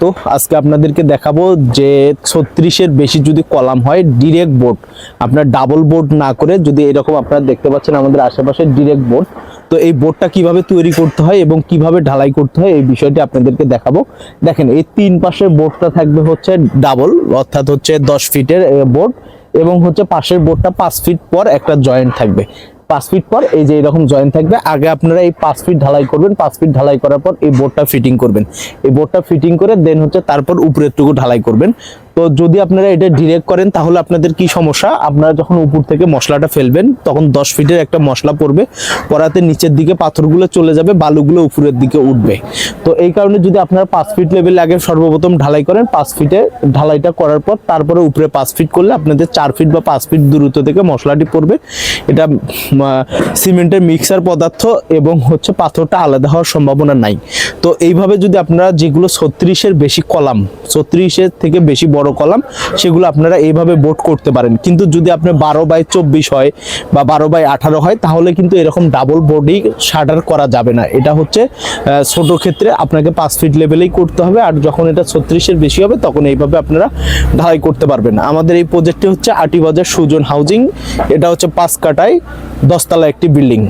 তো আজকে আপনাদেরকে দেখাবো যে ছত্রিশের বেশি যদি কলাম হয় ডিরেক্ট বোর্ড আপনার ডাবল বোর্ড না করে যদি এরকম আপনারা দেখতে পাচ্ছেন আমাদের আশেপাশে ডিরেক্ট বোর্ড তো এই বোর্ডটা কীভাবে তৈরি করতে হয় এবং কীভাবে ঢালাই করতে হয় এই বিষয়টি আপনাদেরকে দেখাবো। দেখেন, এই তিন পাশের বোর্ডটা থাকবে হচ্ছে ডাবল অর্থাৎ হচ্ছে দশ ফিটের বোর্ড এবং হচ্ছে পাশের বোর্ডটা পাঁচ ফিট পর একটা জয়েন্ট থাকবে। পাঁচ ফিট পর এই যে এরকম জয়েন্ট থাকবে, আগে আপনারা এই পাঁচ ফিট ঢালাই করবেন, পাঁচ ফিট ঢালাই করার পর এই বোর্ডটা ফিটিং করবেন। এই বোর্ডটা ফিটিং করে দেন হচ্ছে তারপর উপরের টুকু ঢালাই করবেন। তো যদি আপনারা এটা ডিরেক্ট করেন, তাহলে আপনাদের কি সমস্যা? আপনারা যখন উপর থেকে মশলাটা ফেলবেন, তখন দশ ফিটের একটা মশলা পড়বে, পড়াতে নিচের দিকে পাথরগুলো চলে যাবে, বালুগুলো উপরের দিকে উঠবে। তো এই কারণে যদি আপনারা পাঁচ ফিট লেভেলে আগে সর্বপ্রথম ঢালাই করেন, পাঁচ ফিটে ঢালাইটা করার পর, তারপরে উপরে পাঁচ ফিট করলে আপনাদের চার ফিট বা পাঁচ ফিট দূরত্ব থেকে মশলাটি পড়বে। এটা সিমেন্টের মিক্সার পদার্থ এবং হচ্ছে পাথরটা আলাদা হওয়ার সম্ভাবনা নাই। তো এইভাবে যদি আপনারা যেগুলো ছত্রিশের বেশি কলাম, ছত্রিশের থেকে বেশি বড় কলাম, সেগুলো আপনারা এইভাবে বোট করতে পারেন। কিন্তু যদি আপনার বারো বাই চব্বিশ হয় বা বারো বাই আঠারো হয়, তাহলে কিন্তু এরকম ডাবল বোর্ডই শাটার করা যাবে না। এটা হচ্ছে ছোট ক্ষেত্রে আপনাকে পাঁচ ফিট লেভেলেই করতে হবে, আর যখন এটা ছত্রিশের বেশি হবে, তখন এইভাবে আপনারা ঢালাই করতে পারবেন। আমাদের এই প্রজেক্টটি হচ্ছে আটিবাজার সুজন হাউজিং, এটা হচ্ছে পাঁচ কাটায় দশতলা একটি বিল্ডিং